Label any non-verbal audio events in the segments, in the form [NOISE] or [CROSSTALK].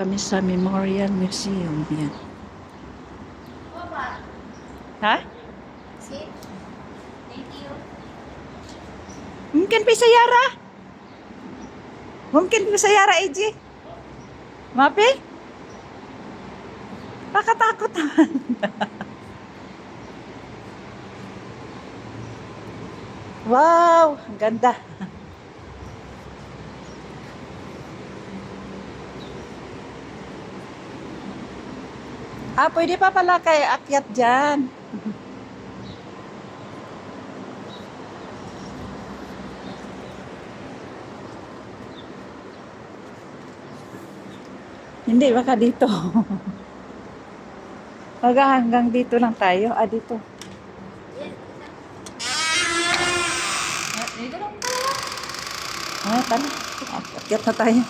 Kami sa Memorial Museum. Yan. Ha? See? Thank you. Mungkin pa sayara? Mungkin pa sayara, AJ? Mapi? Nakatakot naman. [LAUGHS] wow, ang ganda. Ah, pwede pa pala kay akyat dyan. Hindi, baka dito. [LAUGHS] Baka hanggang dito lang tayo. Ah, dito. Dito lang pala. Ah, tala. Akyat na tayo.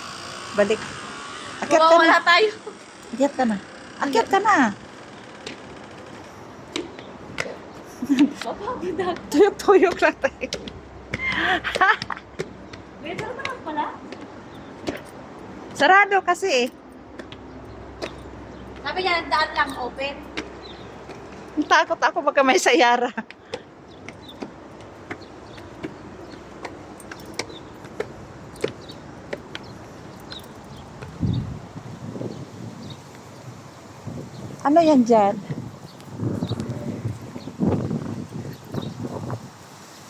Balik. Akyat ka na. Mawawala tayo. Akyat ka na. Akyat ka na. Tuyok-tuyok lang tayo. Dito lang pala. Sarado kasi eh. Sabi niya, daan lang open. Takot ako baka may sayara. Ano yan dyan?